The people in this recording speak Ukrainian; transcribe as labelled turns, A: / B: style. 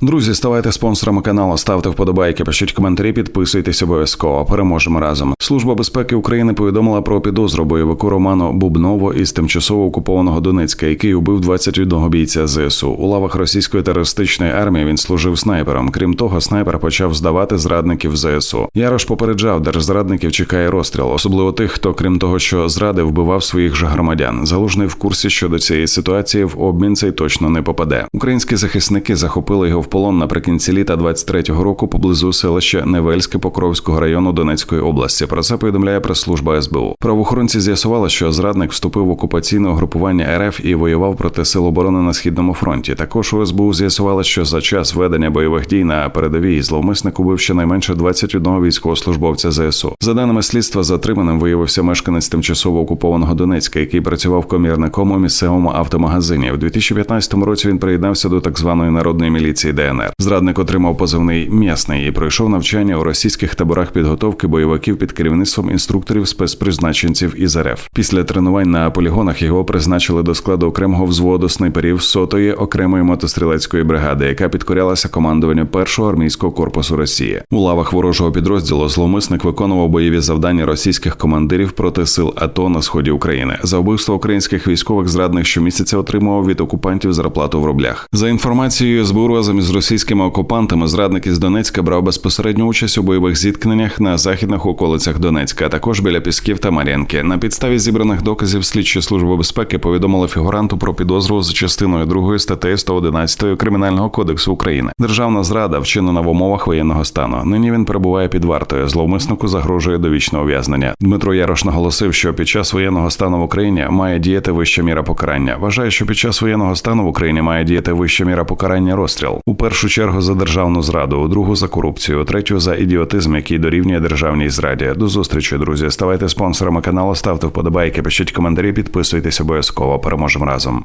A: Друзі, ставайте спонсорами каналу, ставте вподобайки, пишіть коментарі, підписуйтесь обов'язково. Переможемо разом. Служба безпеки України повідомила про підозру бойовику Роману Бубново із тимчасово окупованого Донецька, який убив 21 бійця ЗСУ. У лавах російської терористичної армії він служив снайпером. Крім того, снайпер почав здавати зрадників ЗСУ. Ярош попереджав, держзрадників чекає розстріл, особливо тих, хто, крім того, що зрадив, вбивав своїх же громадян. Залужний в курсі щодо цієї ситуації в обмін цей точно не попаде. Українські захисники захопили його в полон наприкінці літа 23-го року поблизу селища Невельське Покровського району Донецької області. Про це повідомляє прес-служба СБУ. Правоохоронці з'ясували, що зрадник вступив в окупаційне угрупування РФ і воював проти сил оборони на східному фронті. Також у СБУ з'ясували, що за час ведення бойових дій на передовій зловмисник убив щонайменше 21 військовослужбовця ЗСУ. За даними слідства, затриманим виявився мешканець тимчасово окупованого Донецька, який працював комірником у місцевому автомагазині. У 2015 році він приєднався до так званої народної міліції ДНР. Зрадник отримав позивний м'ясний і пройшов навчання у російських таборах підготовки бойовиків під керівництвом інструкторів спецпризначенців із РФ. Після тренувань на полігонах його призначили до складу окремого взводу снайперів сотої окремої мотострілецької бригади, яка підкорялася командуванню першого армійського корпусу Росії. У лавах ворожого підрозділу зловмисник виконував бойові завдання російських командирів проти сил АТО на сході України. За вбивство українських військових зрадник щомісяця отримував від окупантів зарплату в рублях. За інформацією СБУ із російськими окупантами, зрадник із Донецька брав безпосередню участь у бойових зіткненнях на західних околицях Донецька, а також біля Пісків та Мар'янки. На підставі зібраних доказів слідчі служби безпеки повідомили фігуранту про підозру за частиною 2 статтею 111 Кримінального кодексу України. Державна зрада вчинена в умовах воєнного стану. Нині він перебуває під вартою. Зловмиснику загрожує довічне ув'язнення. Дмитро Ярош наголосив, що під час воєнного стану в Україні має діяти вища міра покарання. Вважає, що під час воєнного стану в Україні має діяти вища міра покарання розстріл. У першу чергу за державну зраду, у другу за корупцію, у третю за ідіотизм, який дорівнює державній зраді. До зустрічі, друзі. Ставайте спонсорами каналу, ставте вподобайки, пишіть коментарі, підписуйтесь обов'язково. Переможемо разом.